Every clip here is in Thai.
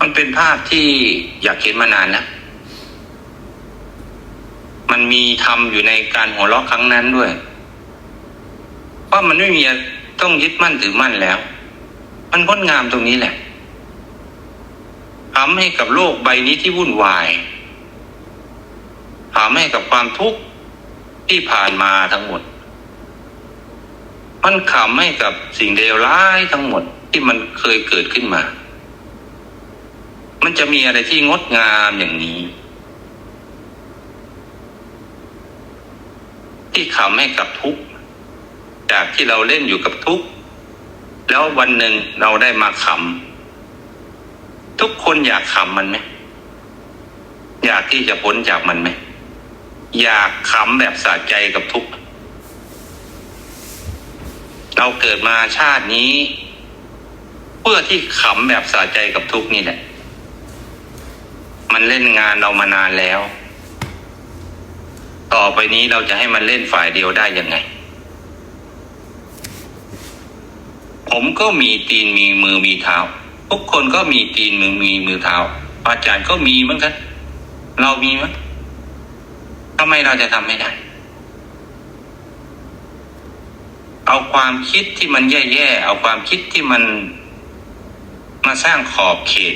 มันเป็นภาพที่อยากเห็นมานานแล้วมันมีทำอยู่ในการหัวเราะครั้งนั้นด้วยเพราะมันไม่มีต้องยึดมั่นถือมั่นแล้ว มันงดงามตรงนี้แหละทำให้กับโลกใบนี้ที่วุ่นวายทำให้กับความทุกข์ที่ผ่านมาทั้งหมด มันขำให้กับสิ่งเลวร้ายทั้งหมดที่มันเคยเกิดขึ้นมา มันจะมีอะไรที่งดงามอย่างนี้ ที่ขำให้กับทุกจากที่เราเล่นอยู่กับทุกแล้ววันหนึ่งเราได้มาขำทุกคนอยากขำมันไหมอยากที่จะพ้นจากมันไหมอยากขำแบบสะใจกับทุกเราเกิดมาชาตินี้ เพื่อที่ขำแบบสะใจกับทุกนี่แหละ มันเล่นงานเรามานานแล้ว ต่อไปนี้เราจะให้มันเล่นฝ่ายเดียวได้ยังไง ผมก็มีตีนมีมือมีเท้า ทุกคนก็มีตีนมือมีมือเท้า อาจารย์ก็มีเหมือนกัน เรามีมั้ยทำไมเราจะทำไม่ได้ เอาความคิดที่มันแย่ๆ เอาความคิดที่มันมาสร้างขอบเขต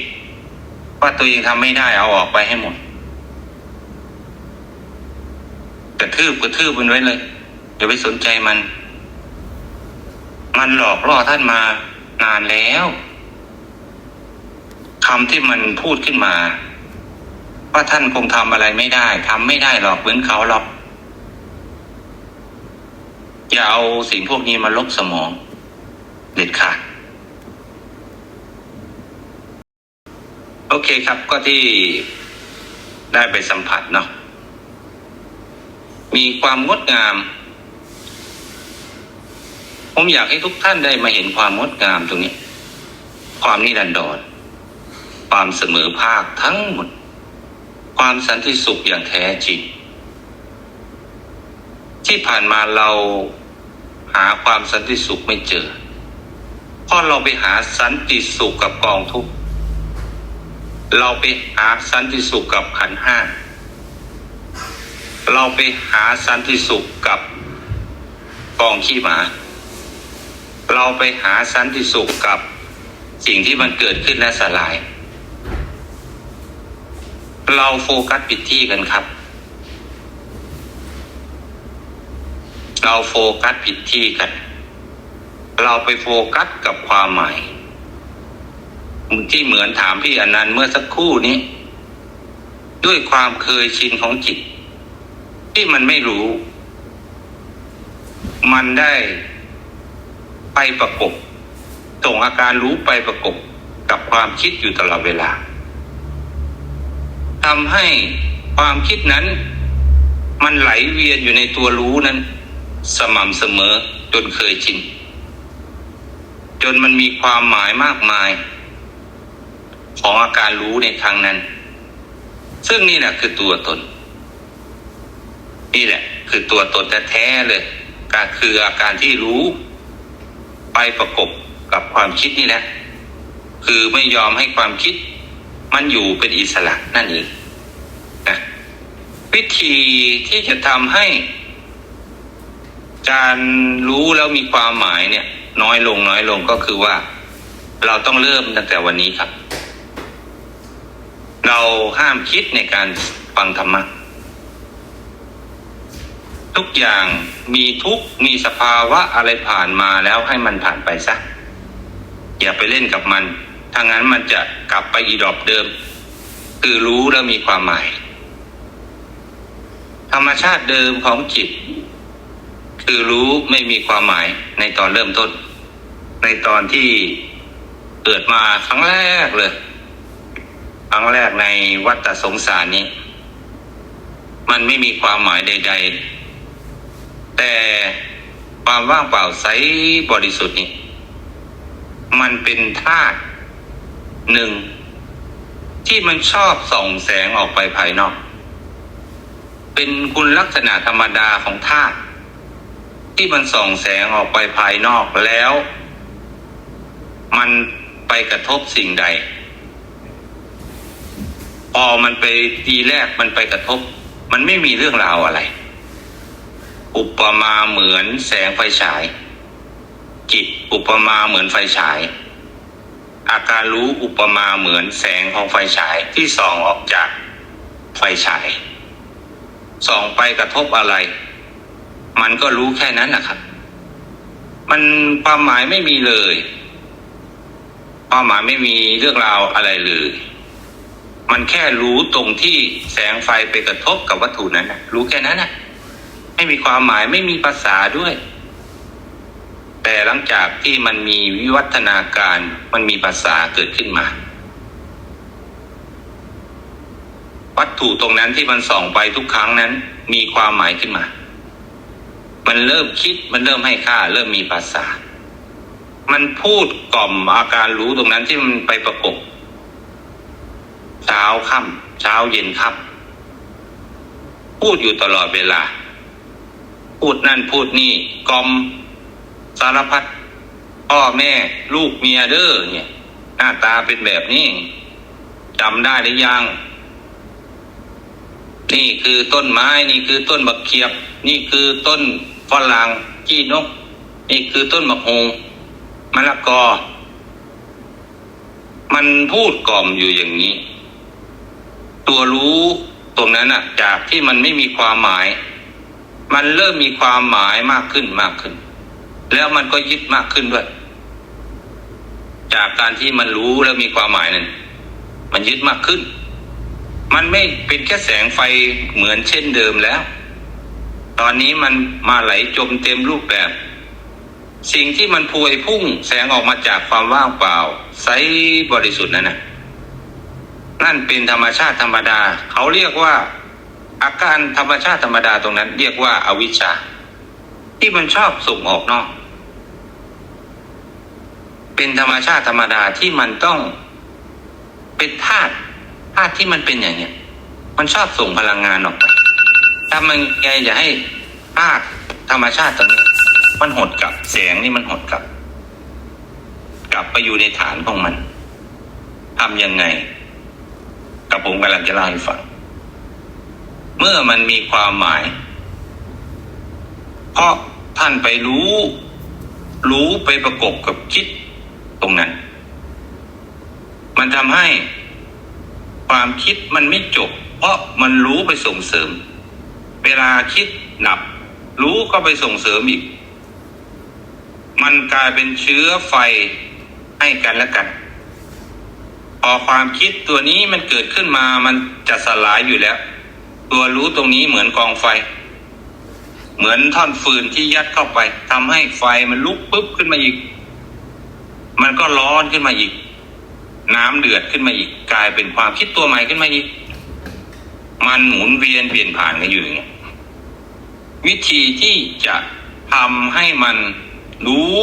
ว่าตัวเองทำไม่ได้เอาออกไปให้หมดกระทืบกระทืบมันไว้เลยอย่าไปสนใจมัน มันหลอกล่อท่านมานานแล้วคำที่มันพูดขึ้นมา ว่าท่านคงทำอะไรไม่ได้ทำไม่ได้หรอกเหมือนเขาหรอกอย่าเอาสิ่งพวกนี้มาลบสมอง เด็ดขาด โอเคครับก็ที่ได้ไปสัมผัสเนาะมีความงดงาม ผมอยากให้ทุกท่านได้มาเห็นความงดงามตรงนี้ ความนิรันดรความเสมอภาคทั้งหมด ความสันติสุขอย่างแท้จริง ที่ผ่านมาเราหาความสันติสุขไม่เจอเพราะเราไปหาสันติสุขกับกองทุกข์ เราไปหาสันติสุขกับขันห้า เราไปหาสันติสุขกับกองขี้หมา เราไปหาสันติสุขกับสิ่งที่มันเกิดขึ้นและสลาย เราโฟกัสผิดที่กันครับ เราโฟกัสผิดที่กัน เราไปโฟกัสกับความหมาย ที่เหมือนถามพี่อนันต์เมื่อสักครู่นี้ ด้วยความเคยชินของจิต ที่มันไม่รู้ มันได้ไปประกบส่งอาการรู้ไปประกบกับความคิดอยู่ตลอดเวลาทำให้ความคิดนั้น มันไหลเวียนอยู่ในตัวรู้นั้น สม่ำเสมอจนเคยชินจนมันมีความหมายมากมาย ของอาการรู้ในทางนั้น ซึ่งนี่แหละคือตัวตน นี่แหละ คือตัวตนแท้ๆเลยก็คืออาการที่รู้ ไปประกบกับความคิดนี่แหละ คือไม่ยอมให้ความคิด มันอยู่เป็นอิสระนั่นเองนะวิธีที่จะทำให้ การรู้แล้วมีความหมายเนี่ย น้อยลงน้อยลงก็คือว่า เราต้องเริ่มตั้งแต่วันนี้ครับ เราห้ามคิดในการฟังธรรมะ ทุกอย่างมีทุกมีสภาวะอะไรผ่านมาแล้วให้มันผ่านไปซะอย่าไปเล่นกับมันถ้างั้นมันจะกลับไปอีดอบเดิม คือรู้แล้วมีความหมาย ธรรมชาติเดิมของจิต คือรู้ไม่มีความหมายในตอนเริ่มต้น ในตอนที่เกิดมาครั้งแรกเลย รั้งแรกในวัฏสงสารนี้ มันไม่มีความหมายใด ๆ แต่ความว่างเปล่าใสบริสุทธิ์นี้มันเป็นธาตุหนึ่ง ที่มันชอบส่องแสงออกไปภายนอก เป็นคุณลักษณะธรรมดาของธาตุที่มันส่องแสงออกไปภายนอกแล้ว มันไปกระทบสิ่งใด พอมันไปทีแรกมันไปกระทบ มันไม่มีเรื่องราวอะไร อุปมาเหมือนแสงไฟฉาย จิตอุปมาเหมือนไฟฉาย อาการรู้อุปมาเหมือนแสงของไฟฉายที่ส่องออกจากไฟฉายส่องไปกระทบอะไร มันก็รู้แค่นั้นนะครับ มันความหมายไม่มีเลย ความหมายไม่มีเรื่องราวอะไรเลย มันแค่รู้ตรงที่แสงไฟไปกระทบกับวัตถุนั้นนะรู้แค่นั้นนะไม่มีความหมายไม่มีภาษาด้วย แต่หลังจากที่มันมีวิวัฒนาการมันมีภาษาเกิดขึ้นมา วัตถุตรงนั้นที่มันส่องไปทุกครั้งนั้น มีความหมายขึ้นมา มันเริ่มคิดมันเริ่มให้ค่า เริ่มมีภาษา มันพูดกล่อมอาการรู้ตรงนั้นที่มันไปประกบ เช้าค่ำเช้าเย็นค่ำพูดอยู่ตลอดเวลา พูดนั่นพูดนี่กล่อมสารพัดพ่อแม่ลูกเมียเด้อเนี่ย หน้าตาเป็นแบบนี้จำได้หรือยัง นี่คือต้นไม้นี่คือต้นบักเขียบ นี่คือต้นฝรั่งกี้นก นี่คือต้นมะฮงมะละกอ มันพูดกล่อมอยู่อย่างนี้ ตัวรู้ตรงนั้นอะจากที่มันไม่มีความหมาย มันเริ่มมีความหมายมากขึ้นมากขึ้น แล้วมันก็ยึดมากขึ้นด้วย จากการที่มันรู้แล้วมีความหมายนั้นมันยึดมากขึ้น มันไม่เป็นแค่แสงไฟเหมือนเช่นเดิมแล้ว ตอนนี้มันมาไหลจมเต็มรูปแบบ สิ่งที่มันพวยพุ่งแสงออกมาจากความว่างเปล่าใสบริสุทธิ์นั่นนะ นั่นเป็นธรรมชาติธรรมดา เขาเรียกว่า อาการธรรมชาติธรรมดาตรงนั้น เรียกว่าอาวิชชา ที่มันชอบส่งออกนอก เป็นธรรมชาติธรรมดาที่มันต้องเป็นธาตุธาตุที่มันเป็นอย่างเนี้ยมันชอบส่งพลังงานออกไปถ้ามันแกจะให้ธาตุธรรมชาติตรงนี้มันหดกลับแสงนี่มันหดกลับ กลับไปอยู่ในฐานของมันทำยังไง กับผมกำลังจะเล่าให้ฟัง เมื่อมันมีความหมาย เพราะท่านไปรู้ รู้ไปประกบกับคิดตรงนั้น มันทำให้ความคิดมันไม่จบ เพราะมันรู้ไปส่งเสริม เวลาคิดดับ รู้ก็ไปส่งเสริมอีก มันกลายเป็นเชื้อไฟให้กันและกัน พอความคิดตัวนี้มันเกิดขึ้นมามันจะสลายอยู่แล้ว ตัวรู้ตรงนี้เหมือนกองไฟ เหมือนท่อนฟืนที่ยัดเข้าไปทำให้ไฟมันลุกปุ๊บขึ้นมาอีก มันก็ร้อนขึ้นมาอีก น้ำเดือดขึ้นมาอีก กลายเป็นความคิดตัวใหม่ขึ้นมาอีก มันหมุนเวียนเปลี่ยนผ่านกันอยู่อย่างเงี้วิธีที่จะทำให้มันรู้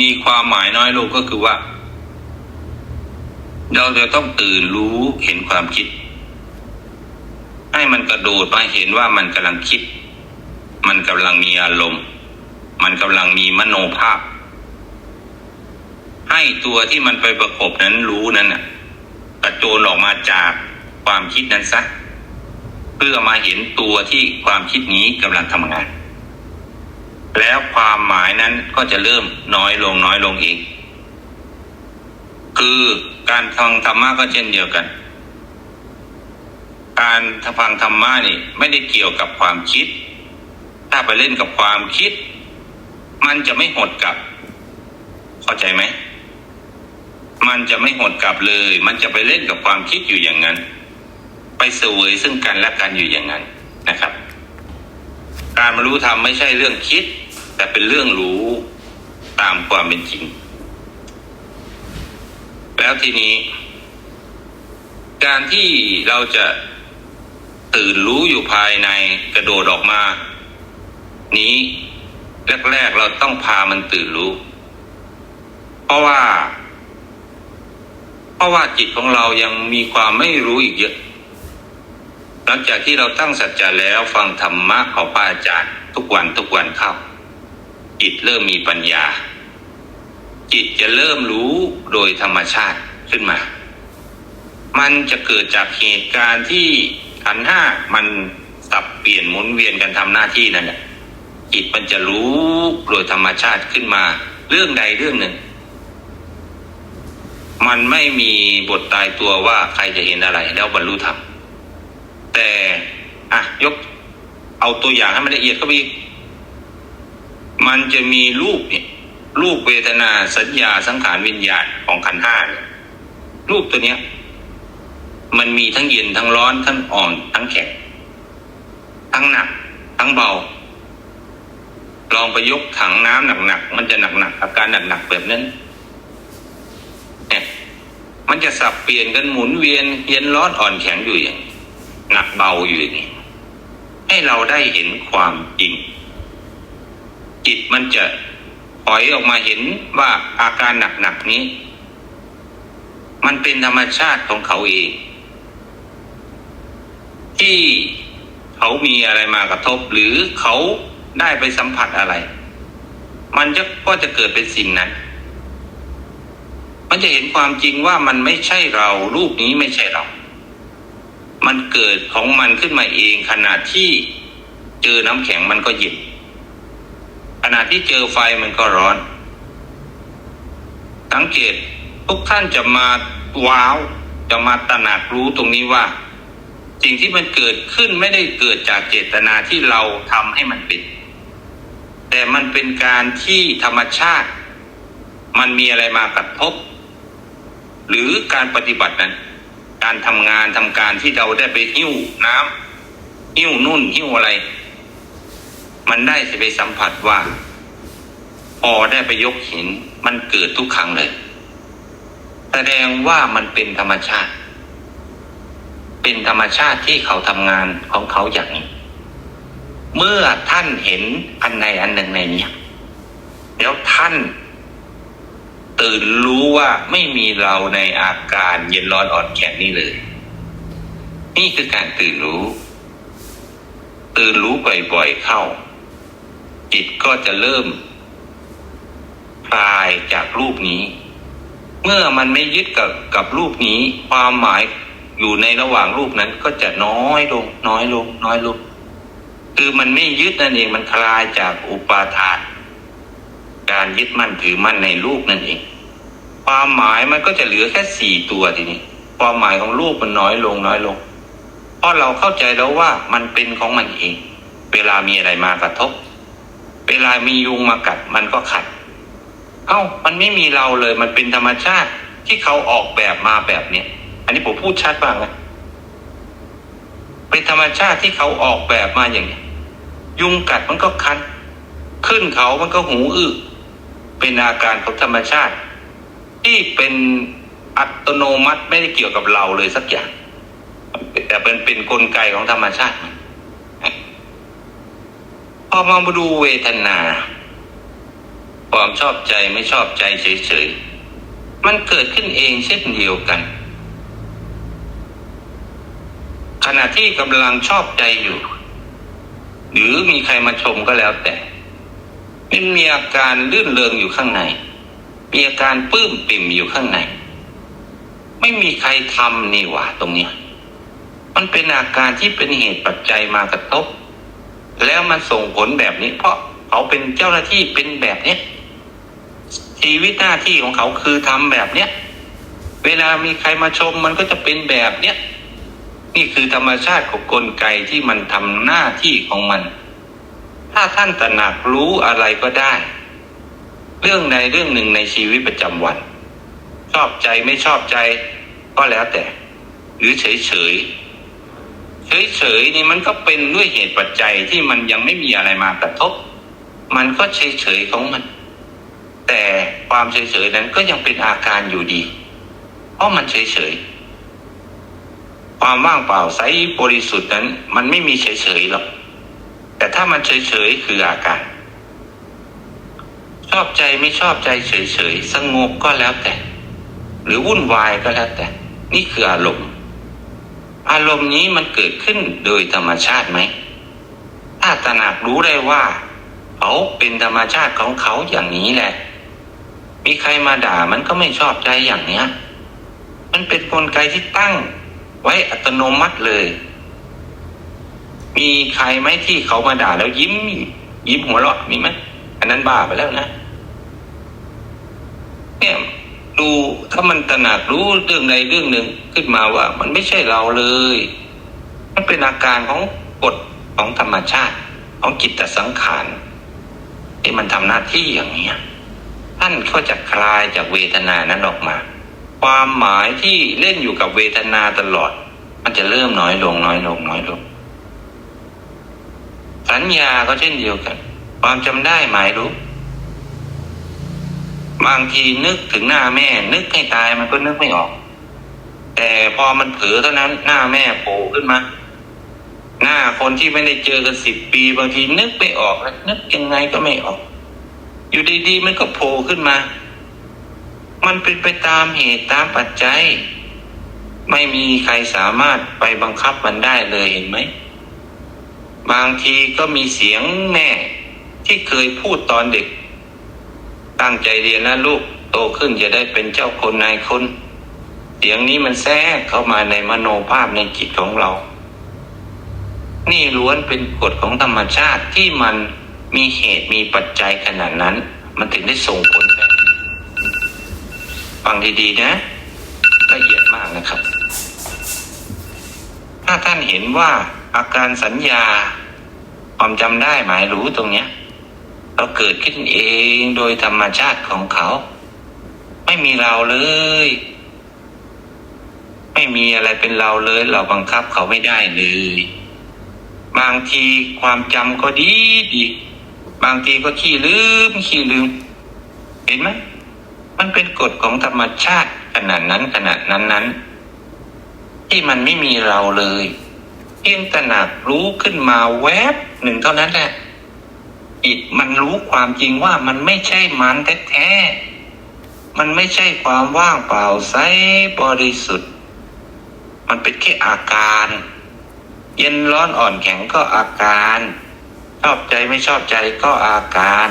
มีความหมายน้อยลงก็คือว่า เราจะต้องตื่นรู้เห็นความคิด ให้มันกระโดดมาเห็นว่ามันกำลังคิด มันกำลังมีอารมณ์ มันกำลังมีมโนภาพ ให้ตัวที่มันไปประกบนั้นรู้นั้นน่ะกระโจนออกมาจากความคิดนั้นซะเพื่อมาเห็นตัวที่ความคิดนี้กำลังทำงาน แล้วความหมายนั้นก็จะเริ่มน้อยลงน้อยลงเอง คือการฟังธรรมะก็เช่นเดียวกัน การฟังธรรมะนี่ไม่ได้เกี่ยวกับความคิด ถ้าไปเล่นกับความคิด มันจะไม่หดกลับ เข้าใจไหมมันจะไม่หดกลับเลย มันจะไปเล่นกับความคิดอยู่อย่างนั้น ไปเสวยซึ่งกันและกันอยู่อย่างนั้นนะครับ การบรรลุธรรมไม่ใช่เรื่องคิด แต่เป็นเรื่องรู้ตามความเป็นจริง แล้วทีนี้ การที่เราจะตื่นรู้อยู่ภายในกระโดดออกมา นี้แรกๆเราต้องพามันตื่นรู้ เพราะว่า เพราะว่าจิตของเรายังมีความไม่รู้อีกเยอะ หลังจากที่เราตั้งสัจจะแล้วฟังธรรมะของพระอาจารย์ ทุกวันทุกวันเข้าจิตเริ่มมีปัญญา จิตจะเริ่มรู้โดยธรรมชาติขึ้นมา มันจะเกิดจากเหตุการณ์ที่ขันห้ามันสับเปลี่ยนหมุนเวียนกันทำหน้าที่นั่นแหละจิตมันจะรู้โดยธรรมชาติขึ้นมา เรื่องใดเรื่องหนึ่ง มันไม่มีบทตายตัวว่าใครจะเห็นอะไร แล้วบรรลุธรรมแต่อะยกเอาตัวอย่างให้มันละเอียดเข้าไปอีกมันจะมีรูปเนี่ย รูปเวทนาสัญญาสังขารวิญญาณของขันธ์ห้ารูปตัวเนี้ย มันมีทั้งเย็นทั้งร้อนทั้งอ่อนทั้งแข็งทั้งหนัก ทั้งเบา ลองไปยกถังน้ำหนักๆมันจะหนักๆอาการหนักๆแบบนั้นเนี่ยมันจะสับเปลี่ยนกันหมุนเวียนเย็นร้อนอ่อนแข็งอยู่อย่างหนักเบาอยู่อย่างนี้ให้เราได้เห็นความจริงจิตมันจะ ถอยออกมาเห็นว่าอาการหนักๆนี้ มันเป็นธรรมชาติของเขาเอง ที่เขามีอะไรมากระทบหรือเขาได้ไปสัมผัสอะไร มันจะก็จะเกิดเป็นสิ่งนั้น มันจะเห็นความจริงว่ามันไม่ใช่เรา รูปนี้ไม่ใช่เรา มันเกิดของมันขึ้นมาเองขณะที่เจอน้ำแข็งมันก็เย็น ขณะที่เจอไฟมันก็ร้อน สังเกตทุกท่านจะมาว้าว จะมาตระหนักรู้ตรงนี้ว่า สิ่งที่มันเกิดขึ้นไม่ได้เกิดจากเจตนาที่เราทำให้มันเป็น แต่มันเป็นการที่ธรรมชาติ มันมีอะไรมากระทบ หรือการปฏิบัตินั้น การทำงานทำการที่เราได้ไปหิ้วน้ำหิ้วนุ่นหิ้วอะไร มันได้จะไปสัมผัสว่าพอได้ไปยกหิน มันเกิดทุกครั้งเลย แสดงว่ามันเป็นธรรมชาติ เป็นธรรมชาติที่เขาทำงานของเขาอย่างนี้ เมื่อท่านเห็นอันใดอันหนึ่งในเนี้แล้วท่านตื่นรู้ว่าไม่มีเราในอาการเย็นร้อนอ่อนแข็งนี่เลย นี่คือการตื่นรู้ ตื่นรู้บ่อยๆเข้า จิตก็จะเริ่มคลายจากรูปนี้ เมื่อมันไม่ยึดกับกับรูปนี้ ความหมายอยู่ในระหว่างรูปนั้นก็จะน้อยลง น้อยลง น้อยลง คือมันไม่ยึดนั่นเองมันคลายจากอุปาทาน การยึดมั่นถือมั่นในรูปนั่นเอง ความหมายมันก็จะเหลือแค่สี่ตัวทีนี้ ความหมายของรูปมันน้อยลง น้อยลง เพราะเราเข้าใจแล้วว่ามันเป็นของมันเอง เวลามีอะไรมากระทบ เวลามียุงมากัดมันก็ขัด เอ้า มันไม่มีเราเลย มันเป็นธรรมชาติที่เขาออกแบบมาแบบเนี้ยอันนี้ผมพูดชัดบ้างนะเป็นธรรมชาติที่เขาออกแบบมาอย่างนี้ยุงกัดมันก็คัน ขึ้นเขามันก็หูอื้อเป็นอาการของธรรมชาติ ที่เป็นอัตโนมัติไม่ได้เกี่ยวกับเราเลยสักอย่างแต่เป็นเป็นกลไกของธรรมชาติมัน อมาดูเวทนา ความชอบใจไม่ชอบใจเฉยๆ มันเกิดขึ้นเองเช่นเดียวกัน ขณะที่กำลังชอบใจอยู่ หรือมีใครมาชมก็แล้วแต่มันมีอาการลื่นเริงอยู่ข้างใน มีอาการปื้มปิ่มอยู่ข้างใน ไม่มีใครทำนี่หว่าตรงเนี้ยมันเป็นอาการที่เป็นเหตุปัจจัยมากระทบ แล้วมันส่งผลแบบนี้ เพราะเขาเป็นเจ้าหน้าที่เป็นแบบเนี้ยชีวิตหน้าที่ของเขาคือทำแบบเนี้ยเวลามีใครมาชมมันก็จะเป็นแบบเนี้ยนี่คือธรรมชาติของกลไกที่มันทำหน้าที่ของมัน ถ้าท่านตระหนักรู้อะไรก็ได้ เรื่องใดเรื่องหนึ่งในชีวิตประจำวัน ชอบใจไม่ชอบใจ ก็แล้วแต่ หรือเฉยเฉย เฉยๆนี่มันก็เป็นด้วยเหตุปัจจัยที่มันยังไม่มีอะไรมากระทบ มันก็เฉยๆของมัน แต่ความเฉยๆนั้นก็ยังเป็นอาการอยู่ดี เพราะมันเฉยๆความว่างเปล่าใสบริสุทธิ์นั้น มันไม่มีเฉยๆหรอกแต่ถ้ามันเฉยๆคืออาการ ชอบใจไม่ชอบใจเฉยๆสงบก็แล้วแต่ หรือวุ่นวายก็แล้วแต่ นี่คืออารมณ์ อารมณ์นี้มันเกิดขึ้นโดยธรรมชาติไหม ถ้าตระหนักรู้ได้ว่า เขาเป็นธรรมชาติของเขาอย่างนี้แหละ มีใครมาด่ามันก็ไม่ชอบใจอย่างเนี้ย มันเป็นกลไกที่ตั้ง ไว้อัตโนมัติเลย มีใครไหมที่เขามาด่าแล้วยิ้ม ยิ้มหัวเราะมีไหมอันนั้นบ้าไปแล้วนะเนี่ย ดูถ้ามันตระหนักรู้เรื่องใดเรื่องหนึ่งขึ้นมาว่า มันไม่ใช่เราเลย มันเป็นอาการของกฎของธรรมชาติของจิตสังขารที่มันทำหน้าที่อย่างเนี้ยท่านก็จะคลายจากเวทนานั้นออกมา ความหมายที่เล่นอยู่กับเวทนาตลอด มันจะเริ่มน้อยลงน้อยลงน้อยลง สัญญาก็เช่นเดียวกัน ความจำได้หมายรู้ บางทีนึกถึงหน้าแม่ นึกให้ตายมันก็นึกไม่ออก แต่พอมันเผลอเท่านั้น หน้าแม่โผล่ขึ้นมา หน้าคนที่ไม่ได้เจอกันสิบปี บางทีนึกไม่ออกนึกยังไงก็ไม่ออก อยู่ดีๆมันก็โผล่ขึ้นมา มันเป็นไปตามเหตุตามปัจจัย ไม่มีใครสามารถไปบังคับมันได้เลยเห็นไหมบางทีก็มีเสียงแม่ที่เคยพูดตอนเด็ก ตั้งใจเรียนนะลูกโตขึ้นจะได้เป็นเจ้าคนนายคนเสียงนี้มันแทรกเข้ามาในมโนภาพในจิตของเรา นี่ล้วนเป็นกฎของธรรมชาติที่มันมีเหตุมีปัจจัยขนาดนั้น มันถึงได้ส่งผลแบบฟังดีๆนะละเอียดมากนะครับ ถ้าท่านเห็นว่าอาการสัญญาความจำได้หมายรู้ตรงเนี้ย เราเกิดขึ้นเองโดยธรรมชาติของเขา ไม่มีเราเลย ไม่มีอะไรเป็นเราเลย เราบังคับเขาไม่ได้เลย บางทีความจำก็ดีดี บางทีก็ขี้ลืมขี้ลืม เห็นไหมมันเป็นกฎของธรรมชาติขนาดนั้นขนาดนั้นนั้น ที่มันไม่มีเราเลย เพียงตระหนักรู้ขึ้นมาแวบหนึ่งเท่านั้นแหละ จิตมันรู้ความจริงว่ามันไม่ใช่มันแท้ๆ มันไม่ใช่ความว่างเปล่าใสบริสุทธิ์ มันเป็นแค่อาการ เย็นร้อนอ่อนแข็งก็อาการ ชอบใจไม่ชอบใจก็อาการ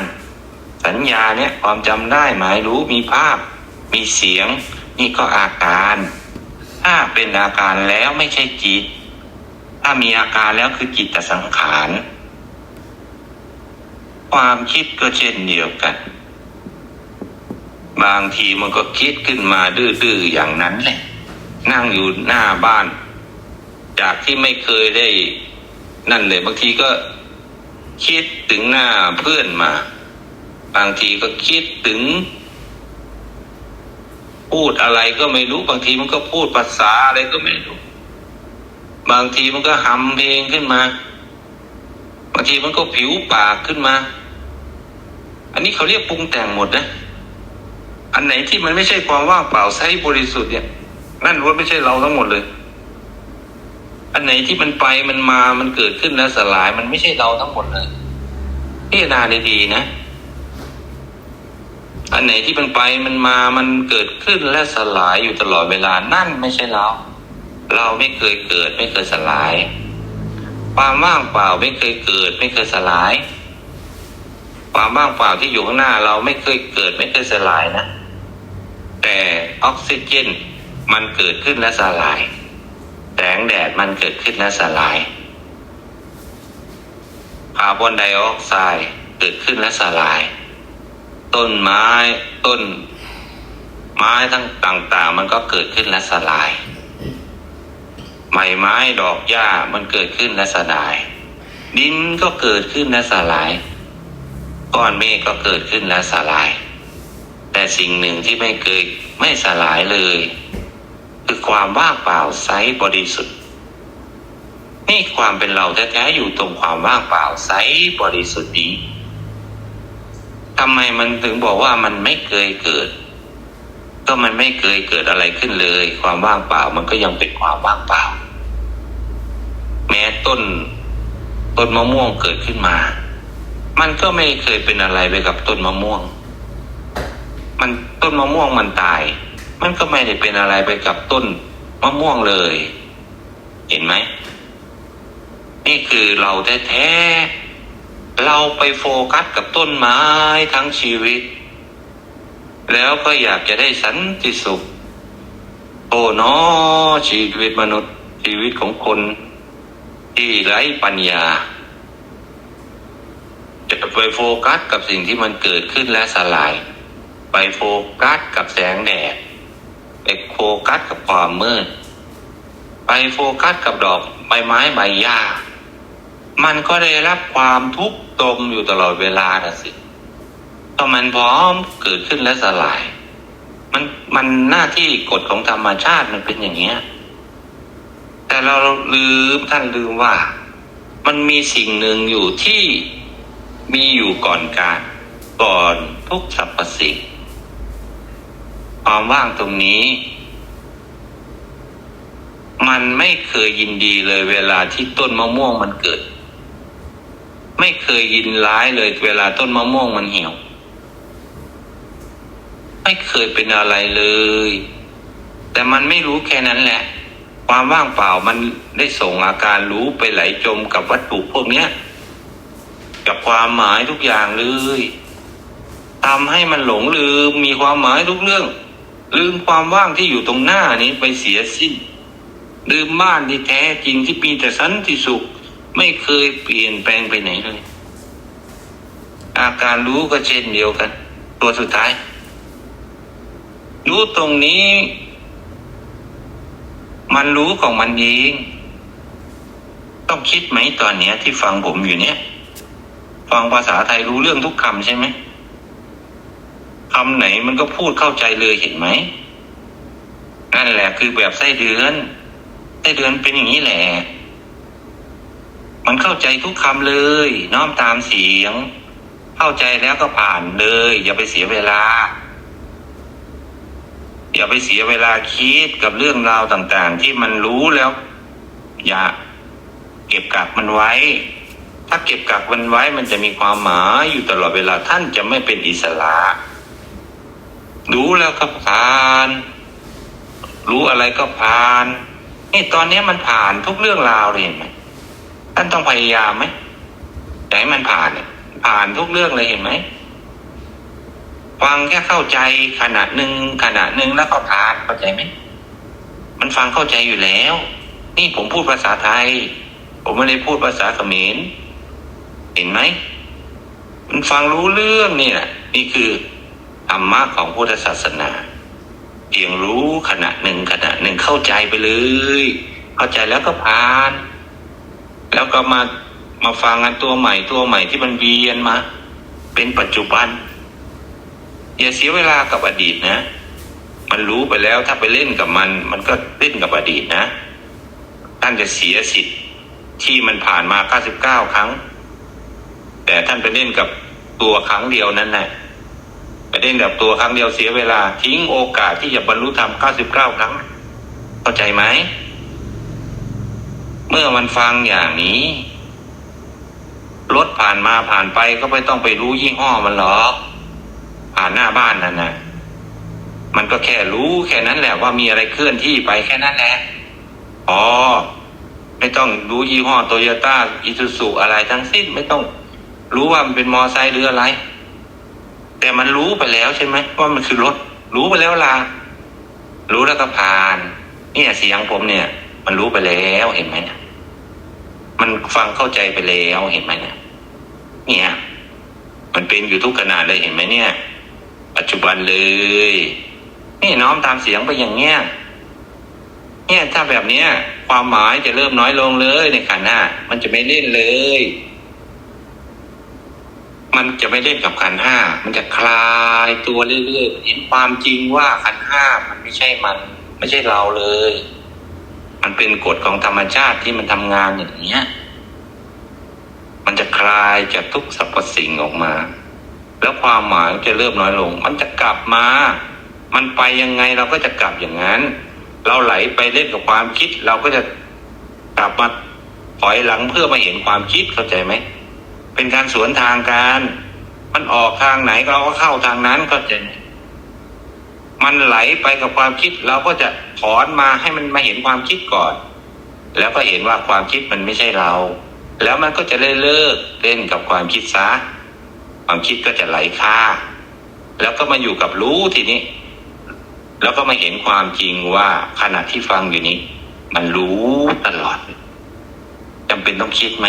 สัญญาเนี่ยความจำได้หมายรู้มีภาพ มีเสียง นี่ก็อาการ ถ้าเป็นอาการแล้วไม่ใช่จิต ถ้ามีอาการแล้วคือจิตตสังขาร ความคิดก็เช่นเดียวกัน บางทีมันก็คิดขึ้นมาดื้อๆอย่างนั้นแหละ นั่งอยู่หน้าบ้าน จากที่ไม่เคยได้ นั่นเลย บางทีก็คิดถึงหน้าเพื่อนมา บางทีก็คิดถึง พูดอะไรก็ไม่รู้ บางทีมันก็พูดภาษาอะไรก็ไม่รู้ บางทีมันก็หำเพลงขึ้นมา บางทีมันก็ผิวปากขึ้นมา อันนี้เขาเรียกปรุงแต่งหมดนะ อันไหนที่มันไม่ใช่ความว่างเปล่าใช้บริสุทธิ์เนี่ยนั่นล้วนไม่ใช่เราทั้งหมดเลย อันไหนที่มันไปมันมามันเกิดขึ้นแล้วสลาย มันไม่ใช่เราทั้งหมดเลยพิจารณาดีๆนะ อันไหนที่มันไปมันมามันเกิดขึ้นและสลายอยู่ตลอดเวลานั่นไม่ใช่เรา เราไม่เคยเกิด ไม่เคยสลาย ความว่างเปล่าไม่เคยเกิด ไม่เคยสลาย ความว่างเปล่าที่อยู่ข้างหน้าเราไม่เคยเกิดไม่เคยสลายนะ แต่ออกซิเจนมันเกิดขึ้นและสลาย แสงแดดมันเกิดขึ้นและสลาย คาร์บอนไดออกไซด์เกิดขึ้นและสลาย ต้นไม้ต้น ไม้ทั้งต่าง ๆ มันก็เกิดขึ้นและสลายใบไม้ดอกหญ้ามันเกิดขึ้นและสลาย ดินก็เกิดขึ้นและสลาย ก้อนเมฆก็เกิดขึ้นและสลาย แต่สิ่งหนึ่งที่ไม่เคยไม่สลายเลย คือความว่างเปล่าไซบริสุทธิ์นี่ความเป็นเราแท้ๆอยู่ตรงความว่างเปล่าไซบริสุทธิ์นี้ทำไมมันถึงบอกว่ามันไม่เคยเกิด ก็มันไม่เคยเกิดอะไรขึ้นเลย ความว่างเปล่ามันก็ยังเป็นความว่างเปล่า แม้ต้นต้นมะม่วงเกิดขึ้นมา มันก็ไม่เคยเป็นอะไรไปกับต้นมะม่วง มันต้นมะม่วงมันตาย มันก็ไม่ได้เป็นอะไรไปกับต้นมะม่วงเลย เห็นไหม นี่คือเราแท้ๆ เราไปโฟกัสกับต้นไม้ทั้งชีวิต แล้วก็อยากจะได้สันติสุข โอ้เนอชีวิตมนุษย์ชีวิตของคนที่ไร้ปัญญา จะไปโฟกัสกับสิ่งที่มันเกิดขึ้นและสลาย ไปโฟกัสกับแสงแดด ไปโฟกัสกับความมืด ไปโฟกัสกับดอกใบไม้ใบหญ้า มันก็ได้รับความทุกข์ตมอยู่ตลอดเวลาน่ะสิเพราะมันพร้อมเกิดขึ้นและสลาย มันมันหน้าที่กฎของธรรมชาติมันเป็นอย่างเงี้ย แต่เราลืมท่านลืมว่า มันมีสิ่งหนึ่งอยู่ที่ มีอยู่ก่อนการก่อนทุกสรรพสิ่งความว่างตรงนี้ มันไม่เคยยินดีเลยเวลาที่ต้นมะม่วงมันเกิด ไม่เคยยินร้ายเลยเวลาต้นมะม่วงมันเหี่ยว ไม่เคยเป็นอะไรเลย แต่มันไม่รู้แค่นั้นแหละ ความว่างเปล่ามันได้ส่งอาการรู้ไปไหลจมกับวัตถุพวกเนี้ย กับความหมายทุกอย่างเลยทำให้มันหลงลืมมีความหมายทุกเรื่อง ลืมความว่างที่อยู่ตรงหน้านี้ไปเสียสิ้นลืมบ้านที่แท้จริงที่มีแต่สันติสุข ไม่เคยเปลี่ยนแปลงไปไหนเลย อาการรู้ก็เช่นเดียวกัน ตัวสุดท้าย รู้ตรงนี้ มันรู้ของมันเอง ต้องคิดไหมตอนเนี้ยที่ฟังผมอยู่เนี้ย ฟังภาษาไทยรู้เรื่องทุกคำใช่ไหมคำไหนมันก็พูดเข้าใจเลยเห็นไหมนั่นแหละคือแบบไส้เดือนไส้เดือนเป็นอย่างนี้แหละ มันเข้าใจทุกคำเลย น้อมตามเสียง เข้าใจแล้วก็ผ่านเลย อย่าไปเสียเวลา อย่าไปเสียเวลาคิดกับเรื่องราวต่าง ๆ ที่มันรู้แล้ว อย่าเก็บกักมันไว้ ถ้าเก็บกักมันไว้มันจะมีความหมายอยู่ตลอดเวลาท่านจะไม่เป็นอิสระรู้แล้วก็ผ่าน รู้อะไรก็ผ่านนี่ตอนนี้มันผ่านทุกเรื่องราวเลยเห็นไหมท่านต้องพยายามไหมอยากให้มันผ่านเนี่ยผ่านทุกเรื่องเลยเห็นไหมฟังแค่เข้าใจขณะหนึ่งขณะหนึ่งแล้วก็ผ่านเข้าใจไหมมันฟังเข้าใจอยู่แล้ว นี่ผมพูดภาษาไทย ผมไม่ได้พูดภาษาเขมร เห็นไหมมันฟังรู้เรื่องนี่แหละนี่คือธรรมะของพุทธศาสนา เพียงรู้ขณะหนึ่งขณะหนึ่งเข้าใจไปเลย เข้าใจแล้วก็ผ่าน แล้วก็มามาฟังกันตัวใหม่ตัวใหม่ที่มันเวียนมา เป็นปัจจุบัน อย่าเสียเวลากับอดีตนะ มันรู้ไปแล้วถ้าไปเล่นกับมัน มันก็เล่นกับอดีตนะท่านจะเสียสิทธิ์ที่มันผ่านมา 99 ครั้ง แต่ท่านไปเล่นกับตัวครั้งเดียวนั้นนะไปเล่นกับตัวครั้งเดียวเสียเวลา ทิ้งโอกาสที่จะบรรลุธรรม 99 ครั้ง เข้าใจไหม เมื่อมันฟังอย่างนี้รถผ่านมาผ่านไปก็ไม่ต้องไปรู้ยี่ห้อมันหรอกผ่านหน้าบ้านนั่นนะมันก็แค่รู้แค่นั้นแหละว่ามีอะไรเคลื่อนที่ไปแค่นั้นแหละอ๋อไม่ต้องรู้ยี่ห้อโตโยต้าอิซูซุอะไรทั้งสิ้นไม่ต้อง รู้ว่ามันเป็นมอไซค์หรืออะไร แต่มันรู้ไปแล้วใช่ไหมว่ามันคือรถ รู้ไปแล้วล่ะรู้แล้วก็ผ่าน เนี่ยเสียงผมเนี่ย มันรู้ไปแล้วเห็นไหมเนี่ยมันฟังเข้าใจไปแล้วเห็นไหมเนี่ยเนี่ยมันเป็นอยู่ทุกขณะเลยเห็นไหมเนี่ย ปัจจุบันเลย นี่น้อมตามเสียงไปอย่างเงี้ยเนี่ยถ้าแบบเนี้ย ความหมายจะเริ่มน้อยลงเลยในขันห้ามันจะไม่เล่นเลย มันจะไม่เล่นกับขันห้า มันจะคลายตัวเรื่อยๆเห็นความจริงว่าขันห้ามันไม่ใช่มัน ไม่ใช่เราเลย มันเป็นกฎของธรรมชาติที่มันทำงานอย่างเนี้ย มันจะคลายจากทุกสรรพสิ่งออกมา แล้วความหมายจะเริ่มน้อยลง มันจะกลับมา มันไปยังไงเราก็จะกลับอย่างนั้น เราไหลไปเล่นกับความคิด เราก็จะกลับมาถอยหลังเพื่อมาเห็นความคิดเข้าใจไหม เป็นการสวนทางกันมันออกทางไหนเราก็เข้าทางนั้นเข้าใจไหมมันไหลไปกับความคิดเราก็จะถอนมาให้มันมาเห็นความคิดก่อน แล้วก็เห็นว่าความคิดมันไม่ใช่เรา แล้วมันก็จะเลิกเล่นกับความคิดซะความคิดก็จะไหลค่า แล้วก็มาอยู่กับรู้ทีนี้ แล้วก็มาเห็นความจริงว่าขณะที่ฟังอยู่นี้ มันรู้ตลอดจำเป็นต้องคิดไหม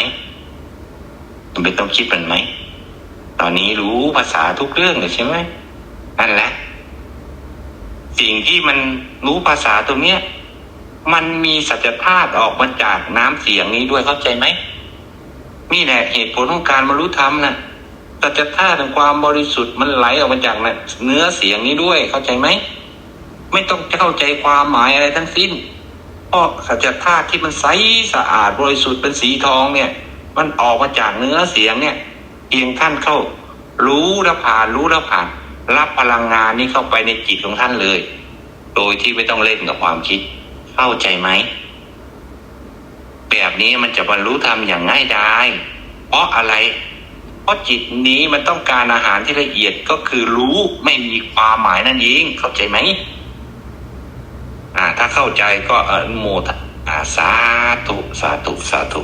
จำเป็นต้องคิดมันไหม ตอนนี้รู้ภาษาทุกเรื่องเลยใช่ไหมนั่นแหละ สิ่งที่มันรู้ภาษาตรงเนี้ย มันมีสัจธาตุออกมาจากน้ำเสียงนี้ด้วยเข้าใจไหมนี่แหละเหตุผลของการบรรลุธรรมนะสัจธาตุแห่งความบริสุทธิ์มันไหลออกมาจากนะเนื้อเสียงนี้ด้วย เข้าใจไหมไม่ต้องเข้าใจความหมายอะไรทั้งสิ้นเพราะสัจธาตุที่มันใสสะอาดบริสุทธิ์เป็นสีทองเนี่ย มันออกมาจากเนื้อเสียงเนี่ยเพียงท่านเข้า รู้แล้วผ่านรู้แล้วผ่าน รับพลังงานนี้เข้าไปในจิตของท่านเลย โดยที่ไม่ต้องเล่นกับความคิด เข้าใจไหม แบบนี้มันจะบรรลุธรรมอย่างง่ายดายเพราะอะไร เพราะจิตนี้มันต้องการอาหารที่ละเอียดก็คือรู้ไม่มีความหมายนั่นเองเข้าใจไหมอ่า ถ้าเข้าใจก็อนุโมทนาอ่าสาธุสาธุสาธุ